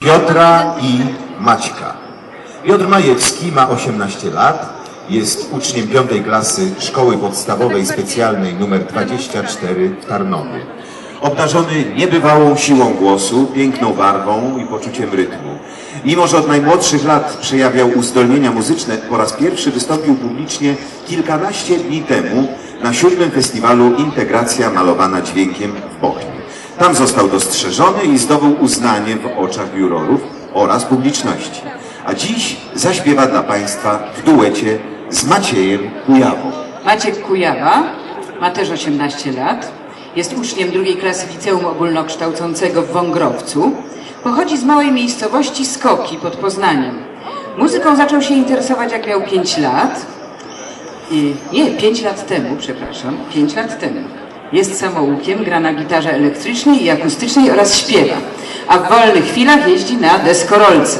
Piotra i Maćka. Piotr Majewski ma 18 lat, jest uczniem 5 klasy Szkoły Podstawowej Specjalnej nr 24 w Tarnowie. Obdarzony niebywałą siłą głosu, piękną barwą i poczuciem rytmu. Mimo, że od najmłodszych lat przejawiał uzdolnienia muzyczne, po raz pierwszy wystąpił publicznie kilkanaście dni temu na siódmym festiwalu Integracja malowana dźwiękiem w Bochni. Tam został dostrzeżony i zdobył uznanie w oczach jurorów oraz publiczności. A dziś zaśpiewa dla Państwa w duecie z Maciejem Kujawą. Maciek Kujawa ma też 18 lat. Jest uczniem drugiej klasy liceum ogólnokształcącego w Wągrowcu. Pochodzi z małej miejscowości Skoki pod Poznaniem. Muzyką zaczął się interesować jak miał 5 lat. I, nie, 5 lat temu, przepraszam, 5 lat temu. Jest samoukiem, gra na gitarze elektrycznej i akustycznej oraz śpiewa. A w wolnych chwilach jeździ na deskorolce.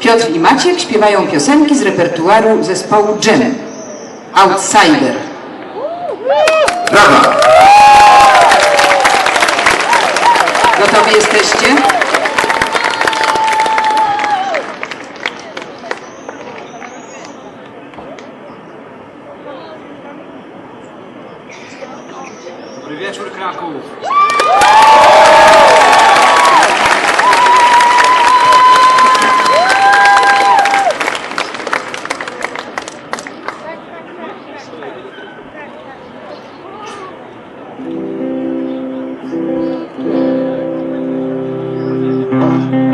Piotr i Maciek śpiewają piosenki z repertuaru zespołu Jam. Outsider. Brawa! Gotowi jesteście? Dobry wieczór Kraków. Ah. Chociaż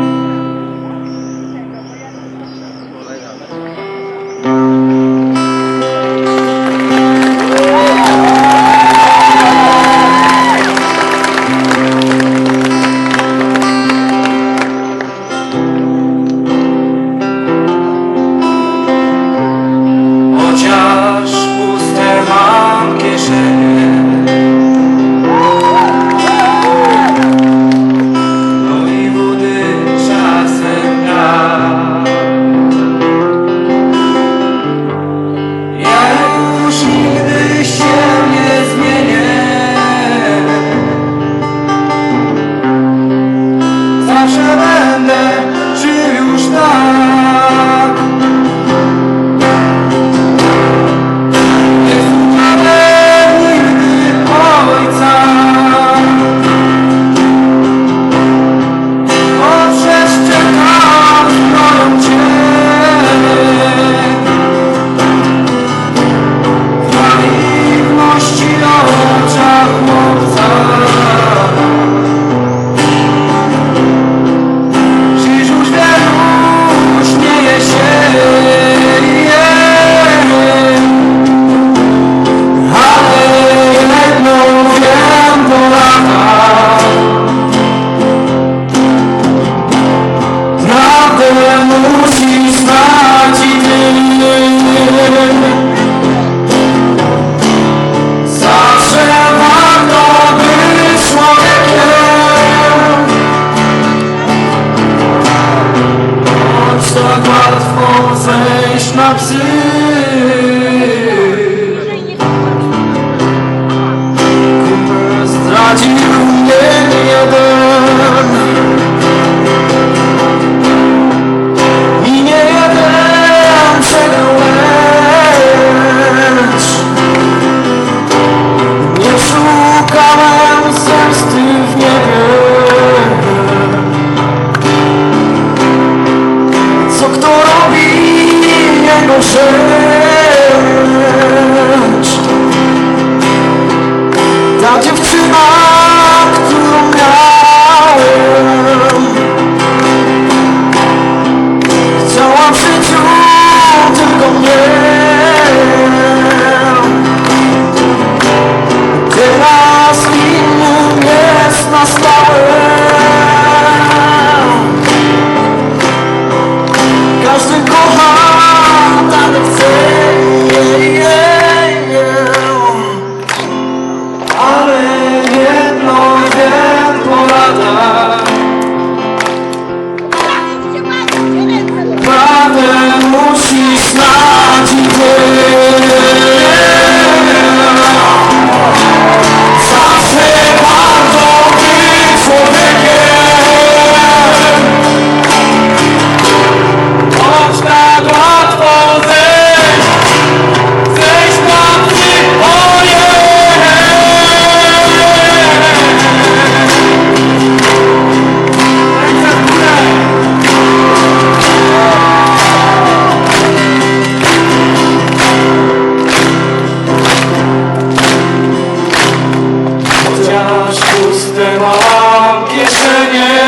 мене, чи ж так? you. heart. Wywyższenie!